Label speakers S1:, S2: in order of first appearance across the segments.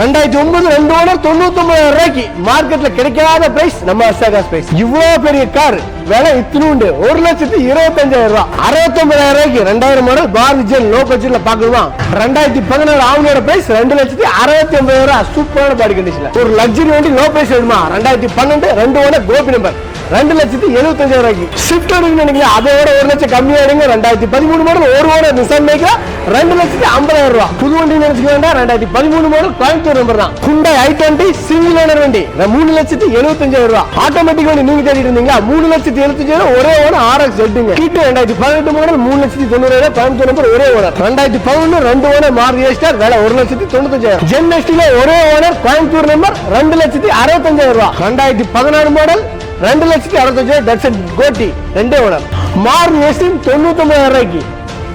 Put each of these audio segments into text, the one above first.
S1: ரெண்டாயிரத்தி ஒன்பது ரெண்டு ஓனர் தொண்ணூத்தி ஒன்பதாயிரம் ரூபாய்க்கு மார்க்கெட்ல கிடைக்காத பிரைஸ் நம்ம அசாகாஸ் பிரைஸ் இவ்வளவு பெரிய கார் விலை இத்தினுண்டு ஒரு லட்சத்தி இருபத்தஞ்சாயிரம் ரூபாய் அறுபத்தி ஒன்பதாயிரம் ரூபாய்க்கு ரெண்டாயிரம் மாடல் பார் ஜென் லோ பட்ஜெட்ல பாக்கணுமா ரெண்டாயிரத்தி பதினாறு ஆவணியோட பிரைஸ் ரெண்டு லட்சத்தி அறுபத்தி ஒன்பதாயிரம் ரூபாய் சூப்பரான பாடி கண்டிஷன்ல ஒரு லக்ஸரி வண்டி லோ பிரைஸ் வேணுமா? ரெண்டாயிரத்தி பன்னெண்டு ரெண்டு ஒன்று கோபி நம்பர் ரெண்டு லட்சத்தி எழுபத்தஞ்சாயிரம் ரூபாய்க்கு. ஷிஃப்ட் எடுக்கணும் நினைக்கிறேன் அதோட ஒரு லட்சம் கம்மியா எடுங்க. ரெண்டாயிரத்தி பதிமூணு மாடல் ஒரு ஓட நிசான் மேக்கா ரெண்டு லட்சத்தி ஐம்பதாயிரம் ரூபாய். புது வண்டி நினைச்சுக்க வேண்டாம். ரெண்டாயிரத்தி பதிமூணு மாடல் கோயம்புத்தூர் நம்பர் தான். குண்டை ஐ டுவெண்ட்டி சிங்கிள் ஓனர் வண்டி. மூணு லட்சத்தி எழுபத்தஞ்சாயிரம் ரூபாய். ஆட்டோமேட்டிக் வண்டி நீங்க தேடிட்டு இருந்தீங்களா? மூணு லட்சத்தி எழுபத்தஞ்சாயிரம் ஒரே ஓனர் ஆர்எக்ஸ் எட்டுங்க கிட்ட ரெண்டாயிரத்தி பதினெட்டு மாடல் மூணு லட்சத்தி தொண்ணூறாயிரம் கோயம்புத்தூர் நம்பர் ஒரே ஓனர் ரெண்டாயிரத்தி பதினொன்று ரெண்டு ஓனர் மாறுதி. ஏஸ்டார் வேலை ஒரு லட்சத்தி தொண்ணூத்தஞ்சாயிரம். ஜென்எஸ்டில ஒரே ஓனர் கோயம்புத்தூர் நம்பர் ரெண்டு லட்சத்தி அறுபத்தஞ்சாயிரம் ரூபாய். ரெண்டாயிரத்தி பதினாறு மாடல் ரெண்டு லட்சத்தி அறுபத்தஞ்சாயிரம். டட்சன் கோட்டி ரெண்டே ஓனர் மாறு ஏஸ்டின் தொண்ணூத்தொன்பதாயிரம் ரூபாய்க்கு.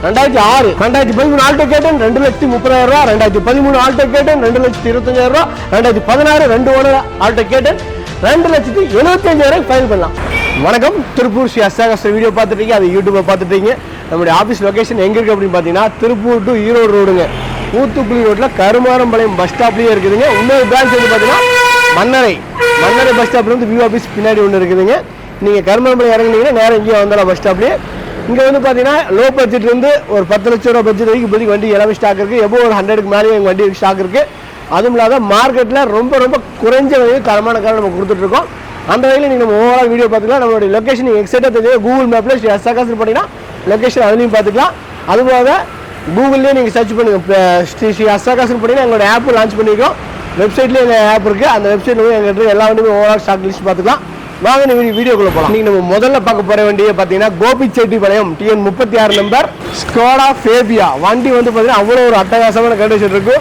S1: ரெண்டாயிரத்தி ஆறு ரெண்டாயிரத்தி பதிமூணு ஆல்டோ கேட்டன் ரெண்டு லட்சத்தி முப்பதாயிரம் ரூபா ரெண்டாயிரத்தி பதிமூணு ஆல்டோ கேட்டன் ரெண்டு லட்சத்தி இருபத்தஞ்சாயிரம் ரூபா ரெண்டாயிரத்தி பதினாறு ரெண்டு ஓனர் ஆல்டோ கேட்டன் ரெண்டு லட்சத்தி எழுபத்தஞ்சாயிரம் ஃபைல் பண்ணலாம். வணக்கம். திருப்பூர் ஸ்ரீ அசாகஸ்ட வீடியோ பார்த்துட்டீங்க அது யூடியூப்பை பார்த்துட்டீங்க. நம்முடைய ஆஃபீஸ் லொகேஷன் எங்கே இருக்குது அப்படின்னு பார்த்தீங்கன்னா திருப்பூர் டு ஈரோடு ரோடுங்க ஊத்துக்குழி ரோட்டில் கருமாரம்பாளையம் பஸ் ஸ்டாப்லேயே இருக்குதுங்க. இன்னொரு பிரான்ச் வந்து பார்த்தீங்கன்னா மன்னரை. மன்னரை பஸ் ஸ்டாப்லேருந்து வியூ ஆஃபீஸ் பின்னாடி ஒன்று இருக்குதுங்க. நீங்கள் கருமாரம்பாளையம் இறங்குனீங்கன்னா நேரம் இங்கேயே வந்துடலாம் பஸ் ஸ்டாப்லேயே இங்கே வந்து பார்த்தீங்கன்னா லோ பட்ஜெட்லேருந்து ஒரு பத்து லட்ச ரூபா பட்ஜெட் வரைக்கும் இப்போதைக்கு வண்டி எல்லாமே ஸ்டாக் இருக்குது எபோ ஒரு ஹண்ட்ரடுக்கு மேலே எங்கள் வண்டி ஸ்டாக் இருக்குது அதுவும் இல்லாத மார்க்கெட்டில் ரொம்ப ரொம்ப குறைஞ்ச வகையில் தரமான காரை நம்ம கொடுத்துட்ருக்கோம் அந்த வகையில் நீங்கள் நம்ம ஓவரால் வீடியோ பார்த்துக்கலாம். நம்மளுடைய லொகேஷன் நீங்கள் எக்ஸைட்டாக தெரியும் கூகுள் மேப்பில் ஸ்ரீ எஸ்ஆகாஸ் போட்டிங்கன்னா லொக்கேஷன் அதுலேயும் பார்த்துக்கலாம். அதுபோக கூகுள்லேயே நீங்கள் சர்ச் பண்ணுங்க. ஸ்ரீ ஸ்ரீ அஸ்ஸாகாசன் பார்த்தீங்கன்னா எங்களோட ஆப்பு லான்ச் பண்ணியிருக்கோம். வெப்சைட்லேயே எங்கள் ஆப் இருக்குது அந்த வெப்சைட்டில் போய் எங்கிட்ட எல்லா வண்டியுமே ஓவரால் ஸ்டாக் லிஸ்ட் பார்த்துக்கலாம். வாங்க நீங்கள் வீடியோக்குள்ளே போகலாம் நீங்கள் நம்ம முதல்ல பார்க்க போகிற வண்டியை பார்த்தீங்கன்னா கோபிச்செட்டிப்பாளையம் டிஎன் முப்பத்தி ஆறு நம்பர் ஸ்கோடா ஃபேபியா வண்டி வந்து பார்த்தீங்கன்னா அவ்வளோ ஒரு அட்டகாசமான கண்டிஷன் இருக்குது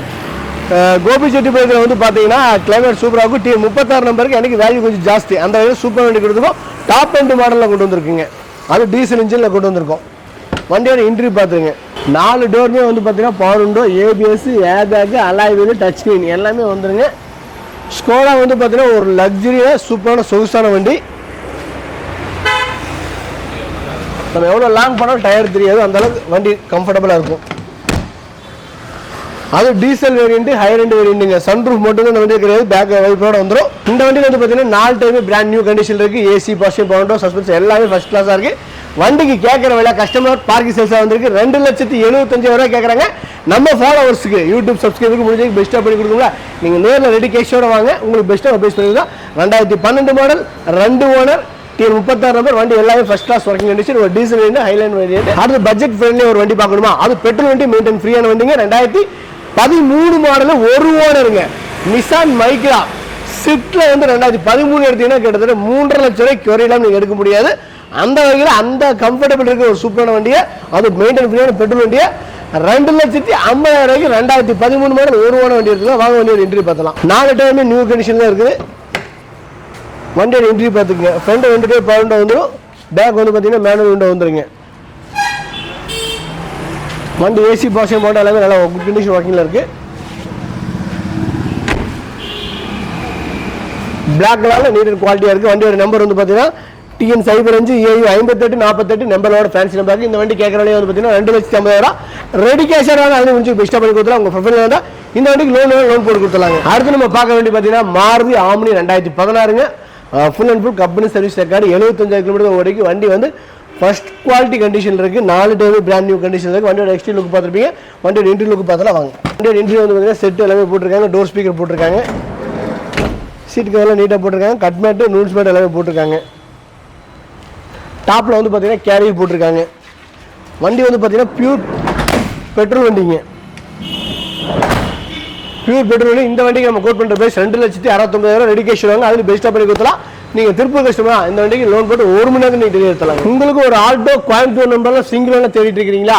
S1: கோபி செட்டிப்பாளையத்தில் வந்து பார்த்தீங்கன்னா கிளைமேட் சூப்பராக இருக்கும் டீ முப்பத்தாறு நம்பருக்கு எனக்கு வேல்யூ கொஞ்சம் ஜாஸ்தி. அந்த வகையில் சூப்பர் வண்டி கொடுத்துருக்கோம். டாப் எண்ட் மாடலில் கொண்டு வந்திருக்குங்க. அது டீசல் இன்ஜினில் கொண்டு வந்திருக்கோம். வண்டியோட இன்ட்ரி பார்த்துருங்க. நாலு டோருமே வந்து பார்த்தீங்கன்னா power window ABS airbag alloy wheel touch screen எல்லாமே வந்துருங்க. ஸ்கோடா வந்து பார்த்தீங்கன்னா ஒரு லக்ஸரியாக சூப்பரான சொகுசான வண்டி. நம்ம எவ்வளோ லாங் பண்ணாலும் டயர் தெரியாது. அந்தளவுக்கு வண்டி கம்ஃபர்டபுளாக இருக்கும். அது டீசல் வேரியண்ட் ஹையர் ரெண்டு வேரியண்ட்டுங்க சன்ரூஃப் மட்டும் இந்த வண்டி கிடையாது. பேக் வைப்போட வந்துடும் இந்த வண்டியில் வந்து பார்த்தீங்கன்னா நாலு டைமே பிராண்ட் நியூ கண்டிஷன் இருக்கு. ஏசி பாஷன் பவுண்டோ சஸ்பென்ஸ் எல்லாமே ஃபர்ஸ்ட் கிளாஸாக இருக்கு. வண்டிக்கு கேட்குற விலை கஸ்டமர் பார்க்கிங் சேல்ஸாக வந்திருக்கு. ரெண்டு லட்சத்தி எழுபத்தஞ்சாயிரம் ரூபா கேட்குறாங்க நம்ம ஃபாலோவர்ஸுக்கு யூடியூப் சப்ஸ்கிரைபருக்கு முடிஞ்சு பெஸ்ட்டாக பண்ணி கொடுக்குங்களா நீங்கள் நேரில் ரெடி கேஷோட வாங்க. உங்களுக்கு பெஸ்ட்டாக பேஸ் பண்ணிக்கலாம் ரெண்டாயிரத்தி பன்னெண்டு மாடல் ரெண்டு ஓனர் டி முப்பத்தாறு நம்பர் வண்டி எல்லாமே ஃபர்ஸ்ட் கிளாஸ் ஒர்க்கிங் கண்டிஷன் ஒரு டீசல் வேணும் ஹைலைன் வேரியன்ட் அடுத்து பட்ஜெட் ஃப்ரெண்ட்லி ஒரு வண்டி பார்க்கணுமா? அது பெட்ரோல் வண்டி மெயின்டைன் ஃப்ரீயான வண்டிங்க. ரெண்டாயிரத்தி பதிமூணு மாடல் ஒரு ஓனருங்க நிசான் மைக்ரா ஸ்விஃப்ட்ல வந்து ரெண்டாயிரத்தி பதிமூணு எடுத்தீங்கன்னா கிட்டத்தட்ட மூன்றரை லட்சம் ரூபாய்க்கு குறையிலாம் நீங்கள் எடுக்க முடியாது. அந்த வகையில் அந்த கம்ஃபர்டபுள் இருக்கிற ஒரு சூப்பரான வண்டியை அது மெயின்டைன் ஃப்ரீயான பெட்ரோல் வண்டியை ரெண்டு லட்சத்தி ஐம்பதாயிரம் ரூபாய்க்கு ரெண்டாயிரத்தி பதிமூணு மாடல் ஒரு ஓன வண்டி இருக்குது வாங்க வண்டியோட இன்ட்ரி பார்த்தலாம் நாலு டைமே நியூ கண்டிஷன் தான் இருக்குது. வண்டியோட இன்ட்ரி பார்த்துக்குங்க. ஃப்ரண்ட் ரெண்டு டே பவர் வந்துடும். பேக் வந்து பார்த்தீங்கன்னா மேனுவல் விண்டோ வந்துருங்க. வண்டி ஏசி பாஷன் போட்ட எல்லாமே நல்லா குட் கண்டிஷன் ஒர்க்கிங்கில் இருக்குது பிளாக் கலரில் நீட் குவாலிட்டியாக இருக்குது வண்டியோட நம்பர் வந்து பார்த்தீங்கன்னா டிஎன் சைபர் அஞ்சு ஏழு ஐம்பத்தெட்டு நாற்பத்தெட்டு நம்பரோட ஃபேன்சி நம்பர் இந்த வண்டி கேட்குற வந்து பார்த்தீங்கன்னா ரெண்டு லட்சத்தி ஐம்பதாயிரம் ரெடி கேஷாக வேணும் அது கொஞ்சம் பெஸ்ட்டாக பண்ணி கொடுத்துலாம் உங்கள் ப்ரொஃபைல் வந்தால் இந்த வண்டிக்கு லோன் லோன் போட்டு கொடுத்துலாங்க அடுத்து நம்ம பார்க்க வேண்டிய பார்த்தீங்கன்னா மாருதி ஆம்னி ரெண்டாயிரத்தி பதினாறுங்க. Full and full company service record எழுபத்தஞ்சாயிரம் கிலோமீட்டர் வரைக்கும் வண்டி வந்து ஃபர்ஸ்ட் குவாலிட்டி கண்டிஷன் இருக்குது நாலு டைம் பிராண்ட் நியூ கண்டிஷன் இருக்குது வண்டியோட எக்ஸ்ட்ரீ லுக் பார்த்துருப்பீங்க. வண்டியோட இன்ட்ரி லுக் பார்த்தலாம் வாங்க. வண்டியோட இன்ட்ரி வந்து பார்த்தீங்கன்னா செட் எல்லாமே போட்டிருக்காங்க. டோர் ஸ்பீக்கர் போட்டிருக்காங்க. சீட்டுக்கு எல்லாம் நீட்டாக போட்டிருக்காங்க. கட் மேட்டு நூல்ஸ் மேட் எல்லாமே போட்டிருக்காங்க. டாப்பில் வந்து பார்த்தீங்கன்னா கேரியர் போட்டிருக்காங்க. வண்டி வந்து பார்த்தீங்கன்னா பியூர் பெட்ரோல் வண்டிங்க. பியூர் பெட்ரோல் இந்த வண்டிக்கு நம்ம கோட் பண்ணுற பிரைஸ் ரெண்டு லட்சத்தி அறுபத்தொம்பதாயிரம் ரெடி கேஷ் வாங்க. அதில் பெஸ்ட்டாக பண்ணி கொடுத்தலாம் நீங்கள் திருப்பூர் கஷ்டமா? இந்த வண்டிக்கு லோன் போட்டு ஒரு மணி நேரம் நீங்கள் எடுத்தலாம் உங்களுக்கு ஒரு ஆல்டோ கோயம்புத்தூர் நம்பர்லாம் சிங்கிளாக தேடிட்டு இருக்கிறீங்களா?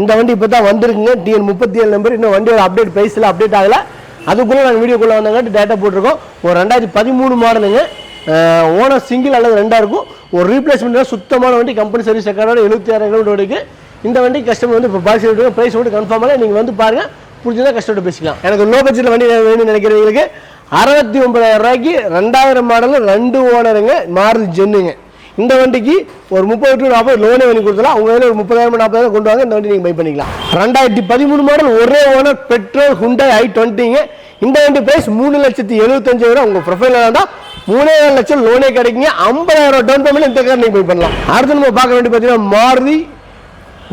S1: இந்த வண்டி இப்போ தான் வந்திருக்குங்க. டிஎன் முப்பத்தி ஏழு நம்பர் இன்னும் வண்டியோட அப்டேட் ப்ரைஸில் அப்டேட் ஆகலை. அதுக்குள்ளே நாங்கள் வீடியோக்குள்ளே வந்தாங்காட்டி டேட்டா போட்டிருக்கோம். ஒரு ரெண்டாயிரத்தி பதிமூணு மாடலுங்க ஓனர் சிங்கிள் அல்லது ரெண்டாக இருக்கும். ஒரு ரீப்ளேஸ்மெண்ட் சுத்தமான வண்டி கம்பெனி சர்வீஸ் ரெக்கார்டோட எழுபத்தி ஆறு கிலோமீட்டர் வரைக்கும் இந்த வண்டி கஸ்டமர் வந்து இப்போ பாலிசி ப்ரைஸ் மட்டும் கன்ஃபார்மாக நீங்கள் வந்து பாருங்கள் பிடிச்சதா கஸ்டமர் பேசிக்கலாம். எனக்கு லோ பட்ஜெட்டில் வண்டி வேணும்னு நினைக்கிறவங்களுக்கு அறுபத்தி ஒன்பதாயிரம் ரூபாய்க்கு ரெண்டாயிரம் மாடலில் ரெண்டு ஓனருங்க மாறுதி ஜென்னுங்க. இந்த வண்டிக்கு ஒரு முப்பது டு நாற்பது லோனே பண்ணி கொடுத்தலாம் அவங்க கையில் ஒரு முப்பதாயிரம் நாற்பதாயிரம் கொண்டு வாங்க இந்த வண்டி நீங்கள் பை பண்ணிக்கலாம். ரெண்டாயிரத்தி பதிமூணு மாடல் ஒரே ஓனர் பெட்ரோல் ஹுண்டாய் ஐ டுவெண்ட்டிங்க இந்த வண்டி பிரைஸ் மூணு லட்சத்தி எழுபத்தஞ்சாயிரம் உங்கள் ப்ரொஃபைல் தான் மூணே ஏழு லட்சம் லோனே கிடைக்குங்க. ஐம்பதாயிரம் டவுன் பேமெண்ட் இந்த கார் நீங்கள் போய் பண்ணலாம். அடுத்து நம்ம பார்க்க வேண்டிய பார்த்தீங்கன்னா மாருதி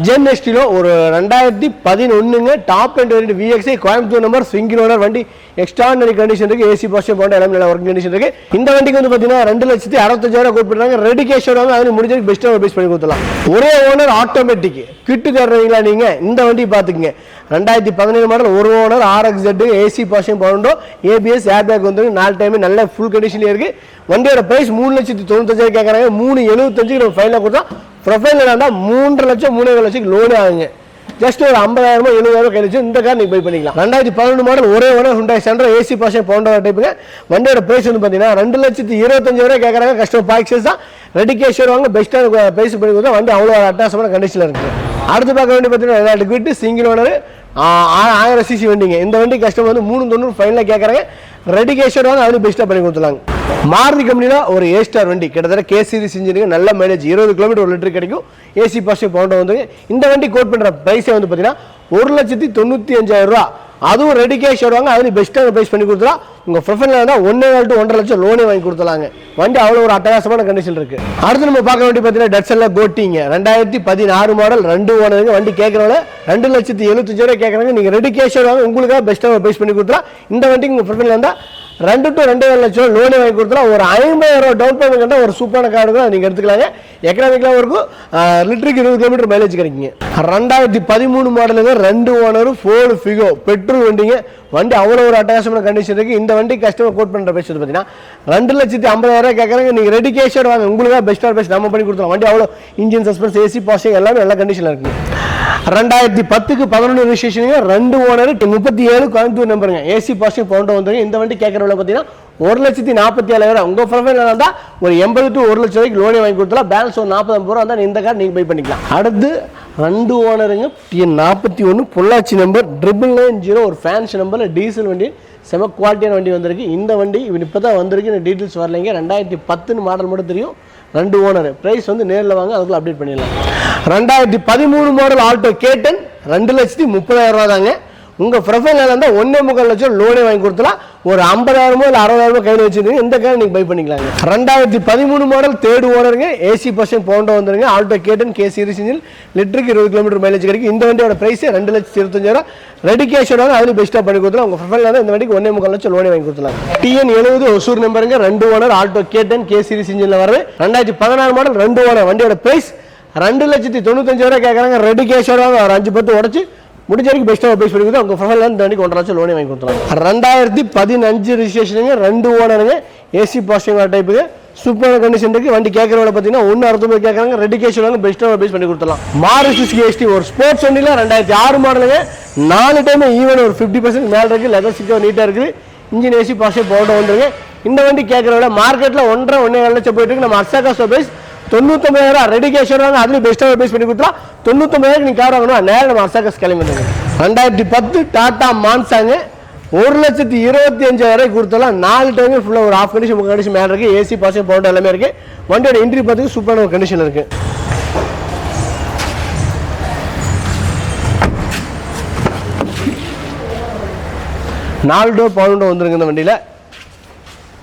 S1: ஜென் எஸ்டிலோ ஒரு ரெண்டாயிரத்தி பதினொன்றுங்க டாப் அண்ட் வண்டி விஎக்ஸை கோயம்புத்தூர் நம்பர் ஸ்விங்கிங் ஓனர் வண்டி. எக்ஸ்ட்ராடனரி கண்டிஷன் இருக்குது ஏசி பாசிட்டிவ் போன்ற எல்லாமே நல்ல ஒர்க் கண்டிஷன் இருக்குது இந்த வண்டிக்கு வந்து பார்த்தீங்கன்னா ரெண்டு லட்சத்தி அறுபத்தஞ்சாயிரம் கோட் ரெடி கேஷ் வருவாங்க அது முடிஞ்சது பெஸ்ட்டாக பேஸ் பண்ணி கொடுத்துலாம் ஒரே ஓனர் ஆட்டோமேட்டிக் கிட்டு தர்றீங்களா நீங்கள் இந்த வண்டி பார்த்துக்குங்க ரெண்டாயிரத்தி பதினேழு மாடல் ஒரு owner RX jet AC positive பவுண்டோ ஏபிஎஸ் ஏர் பேக் வந்து நாலு டைம் நல்ல ஃபுல் கண்டிஷன்லேயே இருக்குது வண்டியோட பிரைஸ் மூணு லட்சத்தி தொண்ணூத்தஞ்சாயிரம் கேட்குறாங்க மூணு எழுபத்தஞ்சுக்கு நம்ம ஃபைனலாக கொடுத்தா ப்ரொஃபைல் வேண்டாம் மூன்றரை லட்சம் மூணு லட்சம் லோனு ஆகுங்க ஜஸ்ட் ஒரு ஐம்பதாயிரமோ எழுபதாயிரம் கழிச்சு இந்த கார் நீங்கள் பை பண்ணிக்கலாம். ரெண்டாயிரத்தி பதினொன்று மாடல் ஒரே ஒன்று ஹுண்டாய் சென்டர் ஏசி பாஷன் போன்ற டைப்புங்க வண்டியோட பிரைஸ் வந்து பார்த்தீங்கன்னா ரெண்டு லட்சத்தி இருபத்தஞ்சாயிரம் கேட்குறாங்க கஸ்டமர் பாக்ஸஸ் தான். ரெடி கேஷ் வருவாங்க பெஸ்ட்டாக பிரைஸ் பண்ணி கொடுத்தா வந்து அவ்வளோ அட்டாசமான கண்டிஷனில் இருக்குது. அடுத்து பார்க்க வேண்டிய பார்த்தீங்கன்னா லிக்விட் சிங்கிள் ஓனர் ஆயிரம் சிசி வண்டிங்க. இந்த வண்டி கஸ்டமர் வந்து மூணு தொண்ணூறு ஃபைனலாக கேட்குறாங்க ரெடி கேஷ் வருவாங்க அதுலேயும் பெஸ்ட்டாக பண்ணி கொடுத்துலாங்க மாருதி கம்பெனியில் ஒரு ஏ ஸ்டார் வண்டி. கிட்டத்தட்ட கே சீரிஸ் இன்ஜினுக்கு நல்ல மைலேஜ் இருபது கிலோமீட்டர் ஒரு லிட்டர் கிடைக்கும். ஏசி பாசிட்டிவ் பவுண்டர் வந்து இந்த வண்டி கோட் பண்ணுற ப்ரைஸே வந்து பார்த்தீங்கன்னா ஒரு லட்சத்தி தொண்ணூற்றி அஞ்சாயிரம் ரூபா. அதுவும் ரெடி கேஷ் வருவாங்க அதுலேயும் பெஸ்ட்டாக ப்ரைஸ் பண்ணி கொடுத்துருவா உங்கள் ப்ரொஃபஷனில் இருந்தால் ஒன்றே நாள் டு ஒன்றரை லட்சம் லோனே வாங்கி கொடுத்துலாங்க வண்டி அவ்வளோ ஒரு அட்டகாசமான கண்டிஷன் இருக்குது அடுத்து நம்ம பார்க்க வேண்டிய பார்த்தீங்கன்னா டட்சனில் கோட்டிங்க ரெண்டாயிரத்தி பதினாறு மாடல் ரெண்டு ஓனருங்க. வண்டி கேட்குறவங்க ரெண்டு லட்சத்தி ரூபா கேட்குறாங்க நீங்கள் ரெடி கேஷ் வாங்க உங்களுக்காக பெஸ்ட்டாக ப்ரைஸ் பண்ணி கொடுத்துலாம் இந்த வண்டி உங்கள் ப்ரொஃபஷனில் இருந்தால் ரெண்டு டு ரெண்டு ஏழு லட்சம் லோனே வாங்கி கொடுத்துலாம் ஒரு ஐம்பதாயிரம் டவுன் பேமெண்ட் கண்டா ஒரு சூப்பரான கார்டு தான் நீங்கள் எடுத்துக்கலாங்க. எக்கனாமிக்கலாக இருக்கும் லிட்டருக்கு இருபது கிலோமீட்டர் மைலேஜ் கிடைக்குங்க. ரெண்டாயிரத்தி பதிமூணு மாடலுங்க ரெண்டு ஓனரும் ஃபோர்டு ஃபிகோ பெட்ரோல் வண்டிங்க. வண்டி அவ்வளோ ஒரு அட்டகாசமான கண்டிஷன் இருக்குது இந்த வண்டி கஸ்டமர் கோட் பண்ணுற பேசுறது பார்த்தீங்கன்னா ரெண்டு லட்சத்தி ஐம்பதாயிரம் கேட்குறாங்க நீங்கள் ரெடி கேஷோட வாங்க. உங்களுக்காக பெஸ்ட்டாக பெஸ்ட் நம்ம பண்ணி கொடுத்துருவோம் வண்டி அவ்வளோ இன்ஜின் சஸ்பென்ஸ் ஏசி பாசிங் எல்லாமே எல்லா கண்டிஷனில் இருக்குது ரெண்டாயிரத்தி பத்துக்கு பதினொன்று ரிஜிஸ்ட்ரேஷனுங்க ரெண்டு ஓனர் முப்பத்தி ஏழு கோயம்புத்தூர் நம்பருங்க ஏசி பாசிங் பவுண்டர் வந்துருங்க இந்த வண்டி கேட்குற விலை பார்த்தீங்கன்னா ஒரு லட்சத்தி நாற்பத்தி ஏழாயிரம் உங்கள் ப்ரொஃபைல் இருந்தால் ஒரு எண்பது டு ஒரு லட்சம் ரூபாய்க்கு லோனே வாங்கி கொடுத்தலாம் பேலன்ஸ் ஒரு நாற்பது ரூபா இருந்தால் இந்த கார் நீங்கள் பை பண்ணிக்கலாம். அடுத்து ரெண்டு ஓனருங்க. டிஎன் நாற்பத்தி ஒன்று Pollachi number triple nine zero ஒரு ஃபேன்ஸ் நம்பரில் டீசல் வண்டி செம குவாலிட்டியான வண்டி வந்திருக்கு. இந்த வண்டி இவன் இப்போ தான் வந்திருக்கு. இந்த டீட்டெயில்ஸ் வரலைங்க. ரெண்டாயிரத்தி பத்துன்னு மாடல் மட்டும் தெரியும். ரெண்டு ஓனர் ப்ரைஸ் வந்து நேரில் வாங்க அதுக்குள்ள அப்டேட் பண்ணிடலாம். ரெண்டாயிரத்தி பதிமூணு மாடல் ஆல்டோ கேட்டன் ரெண்டு லட்சத்தி முப்பதாயிரம் ரூபா தாங்க. உங்கள் ப்ரொஃபைல் இருந்தால் ஒன்றே முக்கால் லட்சம் லோனே வாங்கி கொடுத்தலாம் ஒரு ஐம்பதாயிரமோ இல்லை அறுபதாயிரமோ கையில் வச்சுருந்தீங்க. இந்த கையில் நீங்கள் பை பண்ணிக்கலாங்க. ரெண்டாயிரத்தி பதிமூணு மாடல் தேர்டு ஓனருங்க. ஏசி பர்சன் போண்டோ வந்துருங்க. ஆல்டோ கேட்டன் கே சீரிஸ் இன்ஜின் லிட்டருக்கு இருபது கிலோமீட்டர் மைலேஜ் கிடைக்கும். இந்த வண்டியோட ப்ரைஸ் ரெண்டு லட்சத்தி இருபத்தஞ்சாயிரம். ரெடி கேஷ் வராங்க பெஸ்ட்டாக பண்ணி கொடுத்துலாம் உங்கள் ப்ரொஃபைல் இருந்தால் இந்த வண்டிக்கு ஒன்றே முக்கால் லட்சம் லோனே வாங்கி கொடுத்துலாம் டிஎன் எழுபது ஒசூர் நம்பருங்க ரெண்டு owner Alto K ten K series இன்ஜினில் வரது ரெண்டாயிரத்தி பதினாறு மாடல் ரெண்டு ஓனர். வண்டியோட ப்ரைஸ் ரெண்டு லட்சத்தி தொண்ணூத்தஞ்சாயிரம் கேட்குறாங்க ரெடி கேஷ் ஒரு அஞ்சு பத்து உடச்சு. முடிஞ்ச வரைக்கும் பெஸ்ட்டாக பேஸ் பண்ணி கொடுத்து உங்கள் ப்ரொஃபைல் இந்த வண்டிக்கு ஒன்றரை லட்சம் லோனே வாங்கி கொடுத்துருவாங்க ரெண்டாயிரத்தி பதினஞ்சு ரிஜிஸ்ட்ரேஷனுங்க ரெண்டு ஓனருங்க ஏசி பாசிட்டிவ் டைப்புக்கு சூப்பரான கண்டிஷன் இருக்கு. வண்டி கேட்கறவங்க பார்த்தீங்கன்னா ஒன்று அறுபது கேட்குறாங்க. ரெடி கேஷ் வாங்க பெஸ்ட்டாக பேஸ் பண்ணி கொடுத்துலாம் மாறு சிக்ஸ்டி எஸ்டி ஒரு ஸ்போர்ட்ஸ் வண்டியில் ரெண்டாயிரத்தி ஆறு மாடலுங்க நாலு டைம் ஈவன் ஒரு ஃபிஃப்டி பர்சன்ட் மேலே இருக்குது லெதர் சிக்கோ நீட்டாக இருக்குது. இன்ஜின் ஏசி பாசிட்டிவ் போட்டோ வந்துருங்க இந்த வண்டி கேட்குறவங்க மார்க்கெட்டில் ஒன்றரை ஒன்றே லட்சம் போயிட்டு இருக்கு. நம்ம அர்சாகா ஸ்டோபேஸ் தொண்ணூத்தொம்பதாயிரம் ரெடி கேஷ் வருவாங்க அதுலேயும் பெஸ்ட்டாக பேஸ் பண்ணி கொடுத்தா தொண்ணூத்தொம்பதாயிரம் நீங்கள் கார் வாங்கணும் நேரம் நம்ம அர்சாகஸ் கிளம்பி ரெண்டாயிரத்தி பத்து டாடா மான்சாங்க ஒரு லட்சத்தி இருபத்தி அஞ்சாயிரம் கொடுத்தலாம் நாலு டைமே ஃபுல்லாக ஒரு ஆஃப் கண்டிஷன் முக்கால் கண்டிஷன் மேலே இருக்குது ஏசி பாசிங் பவுண்டர் எல்லாமே இருக்குது வண்டியோட என்ட்ரி பார்த்துக்கு சூப்பரான ஒரு கண்டிஷன் இருக்குது நாலு டோர் பவுண்டோ வந்துருங்க இந்த வண்டியில்.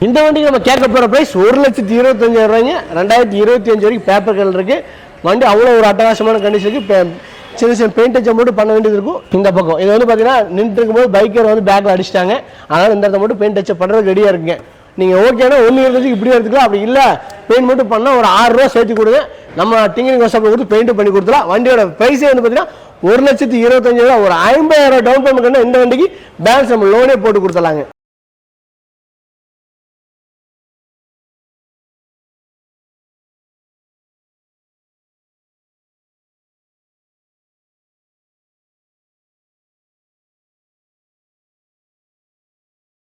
S1: இந்த வண்டிக்கு நம்ம கேட்க போகிற ப்ரைஸ் ஒரு லட்சத்தி இருபத்தஞ்சாயிரம் ரூபாய்ங்க. ரெண்டாயிரத்தி இருபத்தி அஞ்சு வரைக்கும் பேப்பர் கலர் இருக்குது வண்டி அவ்வளோ ஒரு அட்டகாசமான கண்டிஷனுக்கு சின்ன சின்ன பெயிண்ட் டச்சை மட்டும் பண்ண வேண்டியது இருக்கும். இந்த பக்கம். இது வந்து பார்த்தீங்கன்னா நின்று இருக்கும்போது பைக்கர் வந்து பேக்கில் அடிச்சிட்டாங்க. அதனால் இந்த இடத்த மட்டும் பெயிண்ட் அச்சம் பண்ணுறது ரெடியாக இருக்குங்க. நீங்கள் ஓகேனா ஒன்று இருந்துச்சு இப்படி எடுத்துக்கலாம். அப்படி இல்லை பெயிண்ட் மட்டும் பண்ணால் ஒரு ஆறுரூவா சேர்த்து கொடுங்க. நம்ம டிங்கிங் ஒர்க்ஷாப்பில் கொடுத்து பெயிண்ட் பண்ணி கொடுத்துலாம் வண்டியோட ப்ரைஸே வந்து பார்த்தீங்கன்னா ஒரு லட்சத்தி இருபத்தஞ்சாயிரம் ஒரு ஐம்பதாயிரம் டவுன் பேமெண்ட் இந்த வண்டிக்கு பேலன்ஸ் நம்ம லோனே போட்டு கொடுத்துலாங்க